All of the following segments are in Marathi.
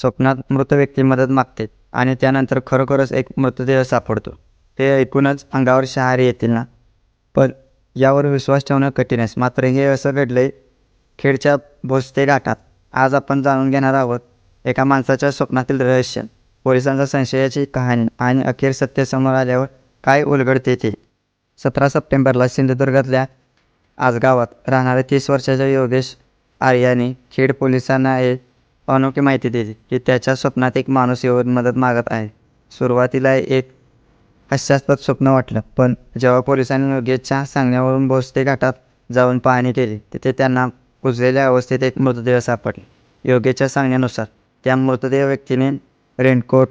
स्वप्नात मृत व्यक्ती मदत मागते आणि त्यानंतर खरोखरच एक मृतदेह सापडतो. हे ऐकूनच अंगावर शहारे येतील ना? पण यावर विश्वास ठेवणं कठीण आहे. मात्र हे असं घडलं आहे खेडच्या भोसते घाटात. आज आपण जाणून घेणार आहोत एका माणसाच्या स्वप्नातील रहस्य. पोलिसांच्या संशयाची कहाणी आणि अखेर सत्य समोर आल्यावर काय उलगडते ते? सतरा सप्टेंबरला सिंधुदुर्गातल्या आज गावात राहणाऱ्या तीस वर्षाच्या योगेश आर्याने खेड पोलिसांना एक अनोखी माहिती दिली की त्याच्या स्वप्नात एक माणूस येऊन मदत मागत आहे. सुरुवातीला एक हास्यास्पद स्वप्न वाटलं पण जेव्हा पोलिसांनी योगेशच्या सांगण्यावरून भोसते घाटात जाऊन पाहणी केली तिथे त्यांना कुजलेल्या अवस्थेत एक मृतदेह सापडले. योगेशच्या सांगण्यानुसार त्या मृतदेह व्यक्तीने रेनकोट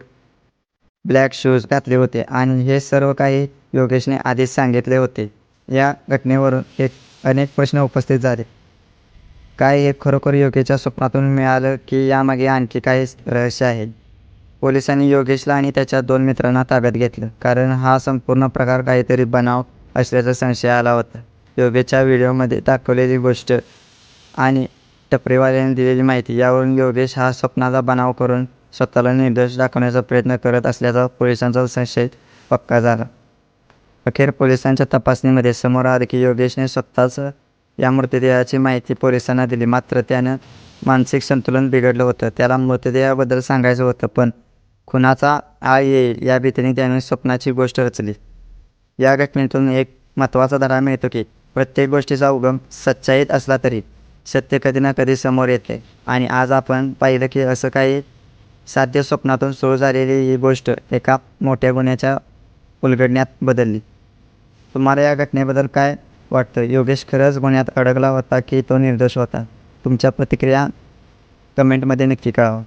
ब्लॅक शूज घातले होते आणि हे सर्व काही योगेशने आधीच सांगितले होते. या घटनेवरून एक अनेक प्रश्न उपस्थित झाले. काय हे खरोखर योगेशच्या स्वप्नातून मिळालं की यामागे आणखी काही रहस्य आहे? पोलिसांनी योगेशला आणि त्याच्या दोन मित्रांना ताब्यात घेतलं. कारण हा संपूर्ण प्रकार काहीतरी बनाव असल्याचा संशय आला होता. योगेशच्या व्हिडिओमध्ये दाखवलेली गोष्ट आणि टपरीवाल्याने दिलेली माहिती यावरून योगेश हा स्वप्नाचा बनाव करून स्वतःला निर्दोष दाखवण्याचा प्रयत्न करत असल्याचा पोलिसांचा संशय पक्का झाला. अखेर पोलिसांच्या तपासणीमध्ये समोर आलं की योगेशने स्वतःच या मृतदेहाची माहिती पोलिसांना दिली. मात्र त्यानं मानसिक संतुलन बिघडलं होतं. त्याला मृतदेहाबद्दल सांगायचं होतं पण खुनाचा आळ येईल या भीतीने त्याने स्वप्नाची गोष्ट रचली. या घटनेतून एक महत्त्वाचा धडा मिळतो की प्रत्येक गोष्टीचा उगम सच्चाईत असला तरी सत्य कधी ना कधी समोर येते. आणि आज आपण पाहिलं की असं काही साध्य स्वप्नातून सुरू झालेली ही गोष्ट एका मोठ्या गुन्ह्याच्या उलगडण्यात बदलली. तुम्हाला या घटनेबद्दल काय वाटतं. योगेश खरंच गुन्ह्यात अडकला होता की तो निर्दोष होता. तुमच्या प्रतिक्रिया कमेंटमध्ये नक्की कळवा.